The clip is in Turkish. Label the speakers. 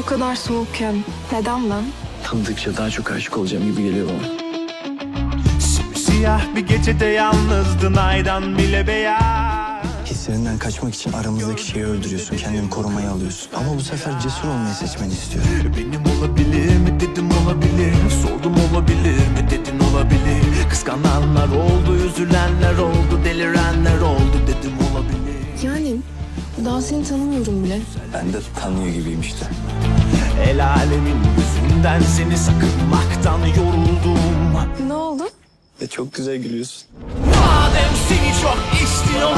Speaker 1: bu kadar soğukken neden ben?
Speaker 2: Tanıdıkça daha çok aşık olacağım gibi geliyor bana.
Speaker 3: Siyah bir gecede yalnızdın aydan bile beyaz
Speaker 4: Hislerinden kaçmak için aramızdaki şeyi öldürüyorsun, kendini korumaya alıyorsun. Ama bu sefer cesur olmayı seçmeni istiyorum.
Speaker 3: Benim olabilir mi dedim olabilir Sordum olabilir mi dedin olabilir Kıskananlar oldu, üzülenler oldu Delirenler oldu dedim olabilir
Speaker 1: Yani daha seni tanımıyorum bile.
Speaker 4: Ben de tanıyor gibiyim işte.
Speaker 3: El alemin yüzünden seni sakınmaktan yoruldum
Speaker 1: Ne oldu?
Speaker 4: Ve çok güzel gülüyorsun.
Speaker 3: Madem seni çok ortaya